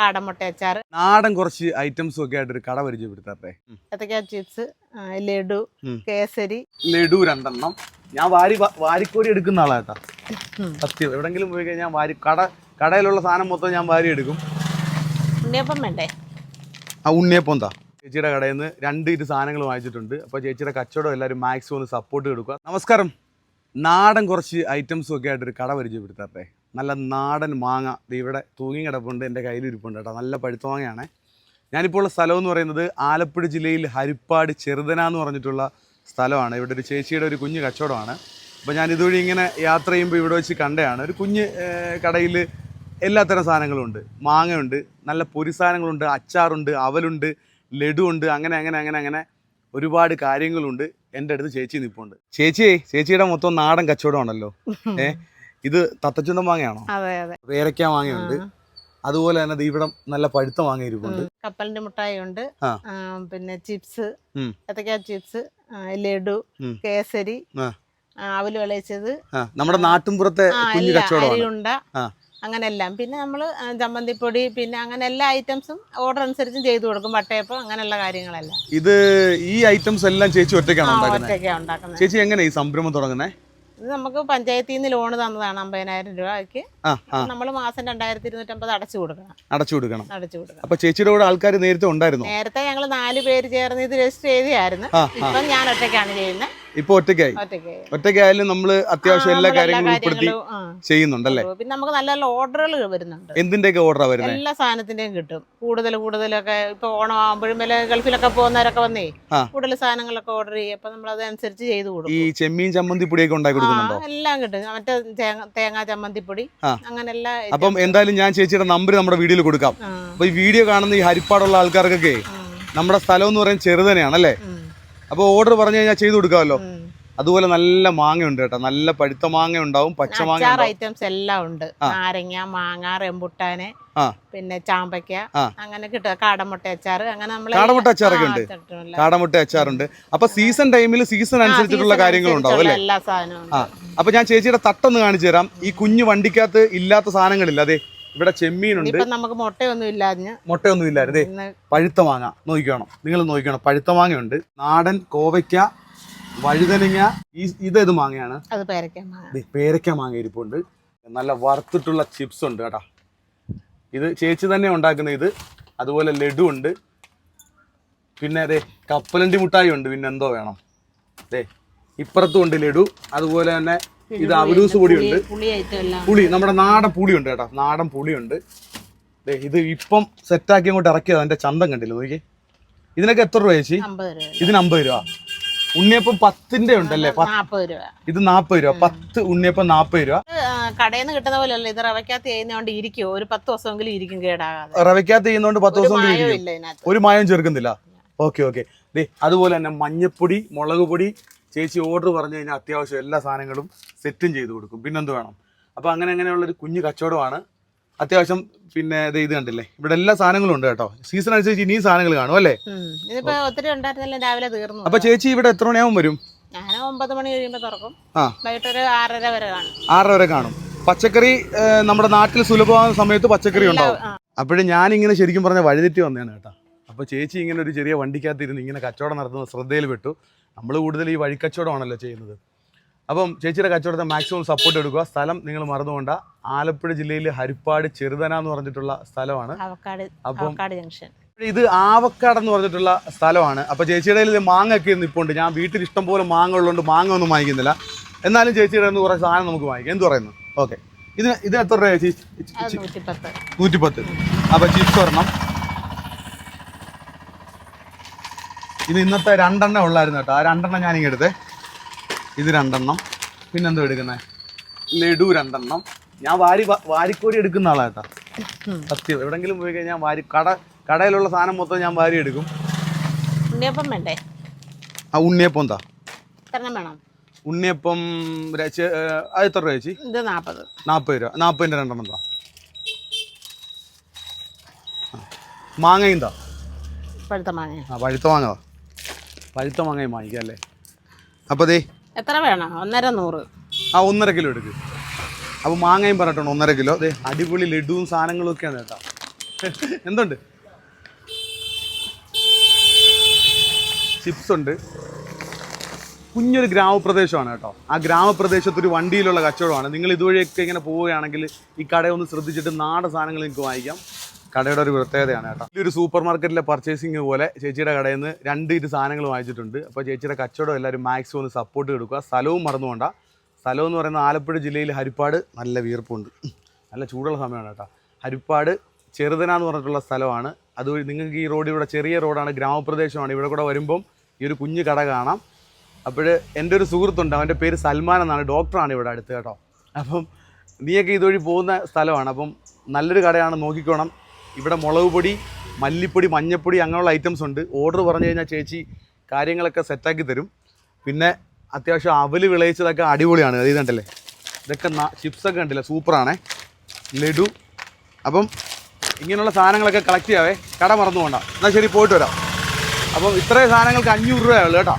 കാടമുട്ട അച്ചാർ. നാടൻ കുറച്ച് ഐറ്റംസും ഒക്കെ ആയിട്ട് ഒരു കട പരിചയപ്പെടുത്താറേ ഏത്തക്ക ചിപ്സ് ലഡു. കേസരി. ലഡു രണ്ടെണ്ണം. ഞാൻ വാരി വാരിക്കോരി എടുക്കുന്ന ആളാട്ടാ. സത്യം. എവിടെങ്കിലും പോയി കഴിഞ്ഞാൽ വാരി കട കടയിലുള്ള സാധനം മൊത്തം ഞാൻ വാരി എടുക്കും. ഉണ്ണിയപ്പം വേണ്ടേ? ആ ഉണ്ണിയപ്പം എന്താ? ചേച്ചിയുടെ കടയിൽ നിന്ന് രണ്ട് ഇത് സാധനങ്ങൾ വാങ്ങിച്ചിട്ടുണ്ട്. അപ്പോൾ ചേച്ചിയുടെ കച്ചവടം എല്ലാവരും മാക്സിമം ഒന്ന് സപ്പോർട്ട് കൊടുക്കുക. നമസ്കാരം. നാടൻ കുറച്ച് ഐറ്റംസും ഒക്കെ ആയിട്ട് ഒരു കട പരിചയപ്പെടുത്താറേ നല്ല നാടൻ മാങ്ങ. ഇവിടെ തൂങ്ങി കിടപ്പുണ്ട് എന്റെ കയ്യിൽ ഇരിപ്പുണ്ട് കേട്ടോ. നല്ല പഴുത്ത മാങ്ങയാണ്. ഞാനിപ്പോൾ ഉള്ള സ്ഥലം എന്ന് പറയുന്നത് ആലപ്പുഴ ജില്ലയിൽ ഹരിപ്പാട് ചെറുതന എന്ന് പറഞ്ഞിട്ടുള്ള സ്ഥലമാണ്. ഇവിടെ ഒരു ചേച്ചിയുടെ ഒരു കുഞ്ഞ് കച്ചവടമാണ്. അപ്പോൾ ഞാൻ ഇതുവഴി ഇങ്ങനെ യാത്ര ചെയ്യുമ്പോൾ ഇവിടെ വെച്ച് കണ്ടതാണ്. ഒരു കുഞ്ഞ് കടയിൽ എല്ലാത്തരം സാധനങ്ങളും ഉണ്ട്. മാങ്ങയുണ്ട് നല്ല പൊരി സാധനങ്ങളുണ്ട് അച്ചാറുണ്ട് അവലുണ്ട് ലഡു ഉണ്ട് അങ്ങനെ അങ്ങനെ അങ്ങനെ അങ്ങനെ ഒരുപാട് കാര്യങ്ങളുണ്ട്. എന്റെ അടുത്ത് ചേച്ചി നിൽപ്പുണ്ട് ചേച്ചിയെ ചേച്ചിയുടെ മൊത്തം നാടൻ കച്ചവടമാണല്ലോ. ഏ ഇത് തത്തച്ചുണ്ടൻ മാങ്ങയാണോ? അതെ അതെ. പേരയ്ക്ക മാങ്ങയുണ്ട്. അതുപോലെ തന്നെ ഇവിടെ നല്ല പഴുത്ത മാങ്ങ ഇരിപ്പുണ്ട്. കപ്പലിന്റെ മുട്ടായി ഉണ്ട്. പിന്നെ ചിപ്സ്. ഏത്തക്ക ചിപ്സ് ലഡു. കേസരി അവൽ വിളയിച്ചത്. നമ്മുടെ നാട്ടിൻപുറത്തെ കുഞ്ഞു ആ. പിന്നെ നമ്മൾ ചമ്മന്തിപ്പൊടി പിന്നെ അങ്ങനെ എല്ലാ ഐറ്റംസും ഓർഡർ അനുസരിച്ചും ചെയ്തു കൊടുക്കും. വട്ടയപ്പം അങ്ങനെയുള്ള കാര്യങ്ങളെല്ലാം. ഇത് ഈ ഐറ്റംസ് എല്ലാം ചേച്ചി ഒറ്റയ്ക്കാണ് ഒറ്റയ്ക്കാണ് ഉണ്ടാക്കുന്നത് ചേച്ചി എങ്ങനെ ഈ സംരംഭം തുടങ്ങുന്നത് ഇത് നമുക്ക് പഞ്ചായത്തിൽ നിന്ന് ലോൺ തന്നതാണ് അമ്പതിനായിരം രൂപയ്ക്ക്. നമ്മൾ മാസം രണ്ടായിരത്തി ഇരുന്നൂറ്റമ്പത് അടച്ചു കൊടുക്കണം. അടച്ചു കൊടുക്കണം. അടച്ചു കൊടുക്കണം. അപ്പൊ ചേച്ചിയുടെ കൂടെ ആൾക്കാർ നേരത്തെ ഉണ്ടായിരുന്നു? നേരത്തെ ഞങ്ങൾ നാല് പേര് ചേർന്ന് ഇത് രജിസ്റ്റർ ചെയ്തായിരുന്നു ഇപ്പം ഞാൻ ഒറ്റയ്ക്കാണ് ചെയ്യുന്നത് ഇപ്പൊ ഒറ്റയ്ക്കായി. ഒറ്റയ്ക്ക് ഒറ്റയ്ക്കായാലും നമ്മൾ അത്യാവശ്യം എല്ലാ കാര്യങ്ങളും ഉൾപ്പെടുത്തി ചെയ്യുന്നുണ്ടല്ലേ? പിന്നെ നമുക്ക് നല്ല നല്ല ഓർഡറുകൾ വരുന്നുണ്ട്. എന്തിന്റെയൊക്കെ ഓർഡറാ വരുന്നത് എല്ലാ സാധനത്തിന്റെയും കിട്ടും. കൂടുതൽ കൂടുതലൊക്കെ ഇപ്പൊ ഓണം ആകുമ്പോഴും ഗൾഫിലൊക്കെ പോകുന്നവരൊക്കെ വന്നേ. കൂടുതൽ സാധനങ്ങളൊക്കെ ഓർഡർ ചെയ്യും. അപ്പൊ നമ്മൾ അതനുസരിച്ച് ചെയ്തു ഈ കൊടുക്കും ചെമ്മീൻ ചമ്മന്തി പൊടിയൊക്കെ ഉണ്ടാക്കി കൊടുക്കുന്നുണ്ടോ? എല്ലാം കിട്ടും. മറ്റേ തേങ്ങ ചമ്മന്തി പൊടി അങ്ങനെ എല്ലാ അപ്പം എന്തായാലും ഞാൻ ചേച്ചിയുടെ നമ്പർ നമ്മുടെ വീഡിയോയിൽ കൊടുക്കാം. അപ്പൊ ഈ വീഡിയോ കാണുന്ന ഈ ഹരിപ്പാടുള്ള ആൾക്കാർക്കൊക്കെ നമ്മുടെ സ്ഥലം എന്ന് പറയുന്നത് ചെറുതനെയാണല്ലേ? അപ്പോൾ ഓർഡർ പറഞ്ഞു കഴിഞ്ഞാൽ ചെയ്തു കൊടുക്കാമല്ലോ. അതുപോലെ നല്ല മാങ്ങ ഉണ്ട് കേട്ടോ. നല്ല പഴുത്ത മാങ്ങ ഉണ്ടാവും പച്ച മാങ്ങ ഐറ്റംസ് എല്ലാം ഉണ്ട്. നാരങ്ങ മാങ്ങ റെമ്പുട്ടാന് പിന്നെ ചാമ്പയ്ക്ക അങ്ങനെ കിട്ടുക കാടമുട്ട അച്ചാർ അങ്ങനെ നമ്മൾ കാടമുട്ട അച്ചാറൊക്കെ ഉണ്ട്. കാടമുട്ട അച്ചാറുണ്ട്. അപ്പൊ സീസൺ ടൈമിൽ സീസൺ അനുസരിച്ചിട്ടുള്ള കാര്യങ്ങളുണ്ടാവും അല്ലേ? എല്ലാ സാധനവും അപ്പൊ ഞാൻ ചേച്ചിയുടെ തട്ടൊന്ന് കാണിച്ചു തരാം. ഈ കുഞ്ഞു വണ്ടിക്കകത്ത് ഇല്ലാത്ത സാധനങ്ങളില്ല അതെ. ഇവിടെ ചെമ്മീനുണ്ട്. നമുക്ക് മുട്ടയൊന്നും ഇല്ലാഞ്ഞ് മുട്ടയൊന്നും ഇല്ലായിരുന്നേ പഴുത്ത മാങ്ങ നോക്കിക്കണം. നിങ്ങൾ നോക്കിക്കണം. പഴുത്ത മാങ്ങയുണ്ട്. നാടൻ കോവയ്ക്ക വഴുതനങ്ങ ഇതേത് മാങ്ങയാണ്? അത് പേരക്ക മാങ്ങ. ദേ, പേരയ്ക്ക മാങ്ങ ഇരിപ്പുണ്ട്. നല്ല വറുത്തിട്ടുള്ള ചിപ്സ് ഉണ്ട് കേട്ടാ. ഇത് ചേച്ചി തന്നെ ഉണ്ടാക്കുന്ന ഇത്. അതുപോലെ ലഡു ഉണ്ട്. പിന്നെ അതെ കപ്പലണ്ടി മുട്ടായി ഉണ്ട്. പിന്നെ എന്തോ വേണം. അതെ ഇപ്പുറത്തും ഉണ്ട് ലഡു. അതുപോലെ തന്നെ ഇത് അവലൂസ് പൊടിയുണ്ട്. പുളി നമ്മുടെ നാടൻ പുളിയുണ്ട് കേട്ടോ. നാടൻ പുളിയുണ്ട്. ഇത് ഇപ്പം സെറ്റാക്കി അങ്ങോട്ട് ഇറക്കിയത്. അതിന്റെ ചന്തം കണ്ടില്ല? നോക്കി ഇതിനൊക്കെ എത്ര രൂപ ചേച്ചി? ഇതിന് അമ്പത് രൂപ. ഉണ്ണിയപ്പം പത്തിന്റെ ഉണ്ടല്ലേ? ഇത് നാപ്പത് രൂപ. പത്ത് ഉണ്ണിയപ്പം നാപ്പത് രൂപ. കടയിൽ നിന്ന് കിട്ടുന്ന പോലെ ഇത് റവയ്ക്കകത്ത് ചെയ്യുന്നോണ്ട് ഇരിക്കും. ഒരു പത്ത് ദിവസമെങ്കിലും ഇരിക്കും കേടാകാതെ. റവയ്ക്കകത്ത് ചെയ്യുന്നോണ്ട് പത്ത് ദിവസം ഒരു മായം ചേർക്കുന്നില്ല. Okay okay. അതുപോലെ തന്നെ മഞ്ഞപ്പൊടി മുളക് പൊടി ചേച്ചി ഓർഡർ പറഞ്ഞു കഴിഞ്ഞാൽ അത്യാവശ്യം എല്ലാ സാധനങ്ങളും സെറ്റും ചെയ്ത് കൊടുക്കും. പിന്നെന്ത് വേണം? അപ്പോൾ അങ്ങനെ അങ്ങനെയുള്ളൊരു കുഞ്ഞു കച്ചവടമാണ്. അത്യാവശ്യം പിന്നെ ഇത് കണ്ടില്ലേ? ഇവിടെ എല്ലാ സാധനങ്ങളും ഉണ്ട് കേട്ടോ. സീസൺ അനുസരിച്ച് ഇനിയും സാധനങ്ങൾ കാണും അല്ലേ? ഒത്തിരി ഉണ്ടായിരുന്നില്ല രാവിലെ തീർന്നു. അപ്പൊ ചേച്ചി ഇവിടെ എത്ര മണിയാവും വരും? ഞാൻ ഒമ്പത് മണി കഴിയുമ്പോൾ തുറക്കും. ആറര വരെ കാണും. ആറര വരെ കാണും. പച്ചക്കറി നമ്മുടെ നാട്ടിൽ സുലഭമാകുന്ന സമയത്ത് പച്ചക്കറി ഉണ്ടാവും. അപ്പോഴും ഞാനിങ്ങനെ ശരിക്കും പറഞ്ഞ വഴിതെറ്റി വന്നതാണ് കേട്ടോ. അപ്പോൾ ചേച്ചി ഇങ്ങനെ ഒരു ചെറിയ വണ്ടിക്കകത്ത് ഇരുന്ന് ഇങ്ങനെ കച്ചവടം നടത്തുന്ന ശ്രദ്ധയിൽ പെട്ടു. നമ്മൾ കൂടുതൽ ഈ വഴിക്കച്ചവടമാണല്ലോ ചെയ്യുന്നത്. അപ്പം ചേച്ചിയുടെ കച്ചവടത്തെ മാക്സിമം സപ്പോർട്ട് എടുക്കുക. സ്ഥലം നിങ്ങൾ മറന്നുകൊണ്ട ആലപ്പുഴ ജില്ലയിൽ ഹരിപ്പാട് ചെറുതന എന്ന് പറഞ്ഞിട്ടുള്ള സ്ഥലമാണ്. അപ്പം- ഇത് ആവക്കാട് എന്ന് പറഞ്ഞിട്ടുള്ള സ്ഥലമാണ്. അപ്പോൾ ചേച്ചിയുടെ കയ്യിൽ ഇത് മാങ്ങ ഒക്കെ ഉണ്ട് ഞാൻ വീട്ടിൽ ഇഷ്ടം പോലെ മാങ്ങ ഉള്ളതുകൊണ്ട് മാങ്ങ ഒന്നും വാങ്ങിക്കുന്നില്ല. എന്നാലും ചേച്ചിയുടെ നിന്ന് കുറേ സാധനം നമുക്ക് വാങ്ങിക്കാം. എന്ത് പറയുന്നു? ഓക്കെ. ഇതിന് ഇത് എത്ര രൂപ ചേച്ചി? നൂറ്റിപ്പത്ത്. അപ്പോൾ ചിപ്സ് ഒരെണ്ണം. ഇത് ഇന്നത്തെ രണ്ടെണ്ണം ഉള്ളായിരുന്നു കേട്ടോ. ആ രണ്ടെണ്ണം ഞാനിങ്ങ് എടുത്തേ. ഇത് രണ്ടെണ്ണം. പിന്നെന്തോ എടുക്കുന്നത് ലഡു രണ്ടെണ്ണം. ഞാൻ വാരി വാരിക്കോരി എടുക്കുന്ന ആളാട്ടോ സത്യം. എവിടെങ്കിലും പോയി കഴിഞ്ഞാൽ വാരി കട കടയിലുള്ള സാധനം മൊത്തം ഞാൻ വാരി എടുക്കും. ഉണ്ണിയപ്പം വേണ്ടേ? ആ ഉണ്ണിയപ്പം എന്താ? വേണം? ഉണ്ണിയപ്പം അത് എത്ര രൂപ ചേച്ചി? ഇത് നാൽപ്പത് നാൽപ്പത് രൂപ. നാൽപ്പതിന്റെ രണ്ടെണ്ണം എന്താ? മാങ്ങ എന്താ? പഴുത്ത മാങ്ങ. ആ പഴുത്ത മാങ്ങ. പഴുത്ത മാങ്ങയും വാങ്ങിക്കാം അല്ലേ? അപ്പോൾ ദേ. എത്ര വേണം? ഒന്നര നൂറ്. ആ ഒന്നര കിലോ എടുക്ക്. അപ്പോൾ മാങ്ങയും പറഞ്ഞിട്ടുണ്ട് ഒന്നര കിലോ. അതെ അടിപൊളി ലഡുവും സാധനങ്ങളും ഒക്കെയാണ് കേട്ടോ. എന്തുണ്ട്? ചിപ്സ് ഉണ്ട്. കുഞ്ഞൊരു ഗ്രാമപ്രദേശമാണ് കേട്ടോ. ആ ഗ്രാമപ്രദേശത്തൊരു വണ്ടിയിലുള്ള കച്ചവടമാണ്. നിങ്ങൾ ഇതുവഴിയൊക്കെ ഇങ്ങനെ പോവുകയാണെങ്കിൽ ഈ കടയൊന്ന് ശ്രദ്ധിച്ചിട്ട് നാടൻ സാധനങ്ങൾ നിങ്ങൾക്ക് വാങ്ങിക്കാം. കടയുടെ ഒരു പ്രത്യേകതയാണ് കേട്ടോ. ഒരു സൂപ്പർ മാർക്കറ്റിലെ പർച്ചേസിങ് പോലെ ചേച്ചിയുടെ കടയിൽ നിന്ന് രണ്ട് ഇരു സാധനങ്ങൾ വാങ്ങിച്ചിട്ടുണ്ട്. അപ്പോൾ ചേച്ചിയുടെ കച്ചവടം എല്ലാവരും മാക്സിമം ഒന്ന് സപ്പോർട്ട് കൊടുക്കുക. സ്ഥലവും മറന്നുകൊണ്ട സ്ഥലം എന്ന് പറയുന്നത് ആലപ്പുഴ ജില്ലയിൽ ഹരിപ്പാട് നല്ല വീർപ്പുണ്ട്. നല്ല ചൂടുള്ള സമയമാണ് കേട്ടോ. ഹരിപ്പാട് ചെറുതന എന്ന് പറഞ്ഞിട്ടുള്ള സ്ഥലമാണ്. അതുവഴി നിങ്ങൾക്ക് ഈ റോഡ് ഇവിടെ ചെറിയ റോഡാണ് ഗ്രാമപ്രദേശമാണ്. ഇവിടെ കൂടെ വരുമ്പം ഈ ഒരു കുഞ്ഞു കട കാണാം. അപ്പോൾ എന്റെ ഒരു സുഹൃത്തുണ്ട് അവന്റെ പേര് സൽമാൻ എന്നാണ്. ഡോക്ടറാണ് ഇവിടെ അടുത്ത് കേട്ടോ. അപ്പം നീയൊക്കെ ഇതുവഴി പോകുന്ന സ്ഥലമാണ്. അപ്പം നല്ലൊരു കടയാണ് നോക്കിക്കോണം. ഇവിടെ മുളക് പൊടി മല്ലിപ്പൊടി മഞ്ഞപ്പൊടി അങ്ങനെയുള്ള ഐറ്റംസ് ഉണ്ട്. ഓർഡർ പറഞ്ഞു കഴിഞ്ഞാൽ ചേച്ചി കാര്യങ്ങളൊക്കെ സെറ്റാക്കി തരും. പിന്നെ അത്യാവശ്യം അവൽ വിളയിച്ചതൊക്കെ അടിപൊളിയാണ്. അത് ഇതുണ്ടല്ലേ ഇതൊക്കെ ചിപ്സൊക്കെ കണ്ടില്ല? സൂപ്പറാണേ ലഡു. അപ്പം ഇങ്ങനെയുള്ള സാധനങ്ങളൊക്കെ കളക്ട് ചെയ്യാവേ. കട മറന്നു പോകണ്ട എന്നാൽ ശരി പോയിട്ട് വരാം. അപ്പം ഇത്രയും സാധനങ്ങൾക്ക് അഞ്ഞൂറ് രൂപയുള്ളൂ കേട്ടോ.